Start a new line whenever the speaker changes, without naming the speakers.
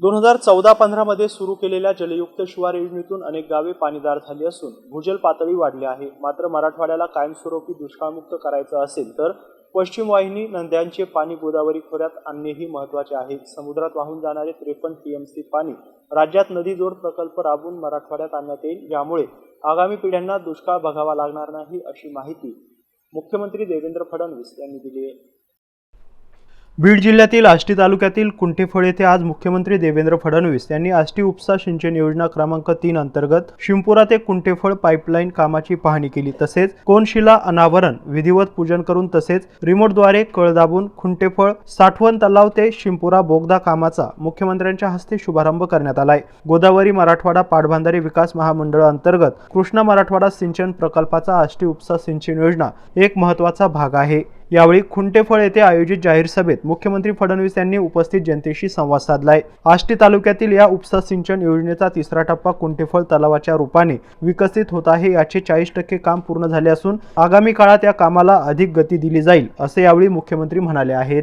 दोन हजार चौदा पंधरामध्ये सुरू केलेल्या जलयुक्त शिवार योजनेतून अनेक गावे पाणीदार झाली असून भूजल पातळी वाढली आहे. मात्र मराठवाड्याला कायमस्वरूपी दुष्काळमुक्त करायचं असेल तर पश्चिम वाहिनी नद्यांचे पाणी गोदावरी खोऱ्यात आणणेही महत्त्वाचे आहे. समुद्रात वाहून जाणारे त्रेपन्न टीएमसी पाणी राज्यात नदी जोड प्रकल्प राबवून मराठवाड्यात आणण्यात येईल यामुळे आगामी पिढ्यांना दुष्काळ बघावा लागणार नाही अशी माहिती मुख्यमंत्री देवेंद्र फडणवीस यांनी दिली आहे. बीड जिल्ह्यातील आष्टी तालुक्यातील कुंठेफळ येथे आज मुख्यमंत्री देवेंद्र फडणवीस यांनी आष्टी उपसा सिंचन योजना क्रमांक तीन अंतर्गत शिंपुरा ते कुंठेफळ पाईपलाईन कामाची पाहणी केली. तसेच कोनशिला अनावरण विधिवत पूजन करून तसेच रिमोटद्वारे कळ दाबून खुंटेफळ साठवण तलाव ते शिंपुरा बोगदा कामाचा मुख्यमंत्र्यांच्या हस्ते शुभारंभ करण्यात आलाय. गोदावरी मराठवाडा पाटबंधारे विकास महामंडळ अंतर्गत कृष्णा मराठवाडा सिंचन प्रकल्पाचा आष्टी उपसा सिंचन योजना एक महत्त्वाचा भाग आहे. यावेळी खुंटेफळ येथे आयोजित जाहीर सभेत मुख्यमंत्री फडणवीस यांनी उपस्थित जनतेशी संवाद साधलाय. आष्टी तालुक्यातील या उपसा सिंचन योजनेचा तिसरा टप्पा कुंटेफळ तलावाच्या रूपाने विकसित होत आहे याचे चाळीस टक्के काम पूर्ण झाले असून आगामी काळात या कामाला अधिक गती दिली जाईल असे यावेळी मुख्यमंत्री म्हणाले आहेत.